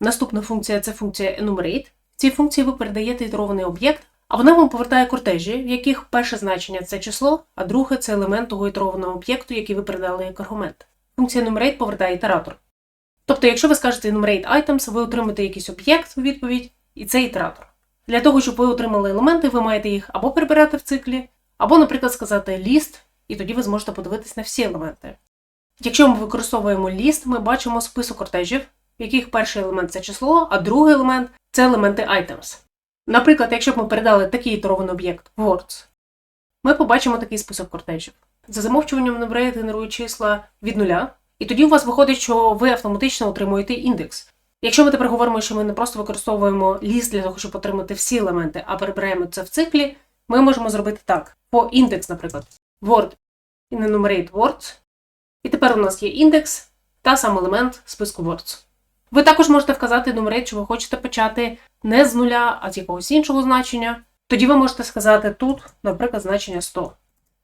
Наступна функція це функція enumerate. Цій функції ви передаєте ітерований об'єкт, а вона вам повертає кортежі, в яких перше значення це число, а друге це елемент того ітерованого об'єкту, який ви передали як аргумент. Функція enumerate повертає ітератор. Тобто, якщо ви скажете enumerate items, ви отримаєте якийсь об'єкт у відповідь, і це ітератор. Для того, щоб ви отримали елементи, ви маєте їх або перебирати в циклі, або, наприклад, сказати list, і тоді ви зможете подивитись на всі елементи. Якщо ми використовуємо list, ми бачимо список кортежів, в яких перший елемент це число, а другий елемент це елементи items. Наприклад, якщо б ми передали такий ітерований об'єкт words, ми побачимо такий список кортежів. За замовчуванням enumerate генерує числа від нуля, і тоді у вас виходить, що ви автоматично отримуєте індекс. Якщо ми тепер говоримо, що ми не просто використовуємо list для того, щоб отримати всі елементи, а перебираємо це в циклі, ми можемо зробити так. По індекс, наприклад, word in enumerate words. І тепер у нас є індекс та сам елемент списку words. Ви також можете вказати enumerate, що ви хочете почати не з нуля, а з якогось іншого значення. Тоді ви можете сказати тут, наприклад, значення 100.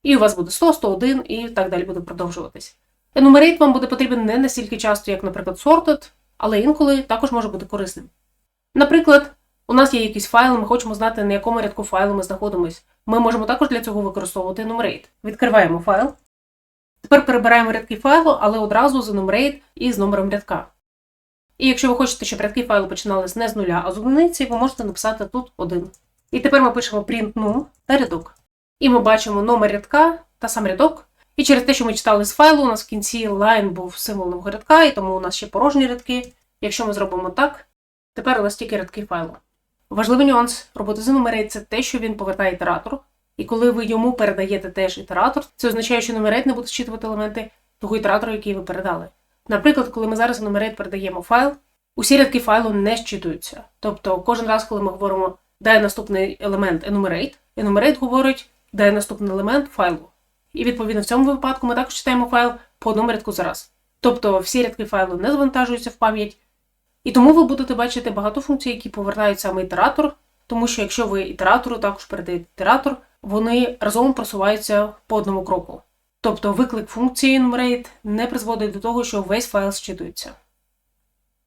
І у вас буде 100, 101 і так далі буде продовжуватись. Enumerate вам буде потрібен не настільки часто, як, наприклад, sorted, але інколи також може бути корисним. Наприклад, у нас є якийсь файл, ми хочемо знати, на якому рядку файлу ми знаходимося. Ми можемо також для цього використовувати enumerate. Відкриваємо файл. Тепер перебираємо рядки файлу, але одразу з enumerate і з номером рядка. І якщо ви хочете, щоб рядки файлу починались не з нуля, а з одиниці, ви можете написати тут 1. І тепер ми пишемо print nu та рядок. І ми бачимо номер рядка та сам рядок. І через те, що ми читали з файлу, у нас в кінці line був символ нового рядка, і тому у нас ще порожні рядки. Якщо ми зробимо так, тепер у нас тільки рядки файлу. Важливий нюанс роботи з enumerate – це те, що він повертає ітератор. І коли ви йому передаєте теж ітератор, це означає, що enumerate не буде зчитувати елементи того ітератора, який ви передали. Наприклад, коли ми зараз enumerate передаємо файл, усі рядки файлу не зчитуються. Тобто, кожен раз, коли ми говоримо дай наступний елемент enumerate, enumerate говорить дай наступний елемент файлу. І відповідно в цьому випадку ми також читаємо файл по одному рядку за раз. Тобто всі рядки файлу не завантажуються в пам'ять. І тому ви будете бачити багато функцій, які повертають саме ітератор, тому що якщо ви ітератору також передаєте ітератор, вони разом просуваються по одному кроку. Тобто виклик функції enumerate не призводить до того, що весь файл зчитується.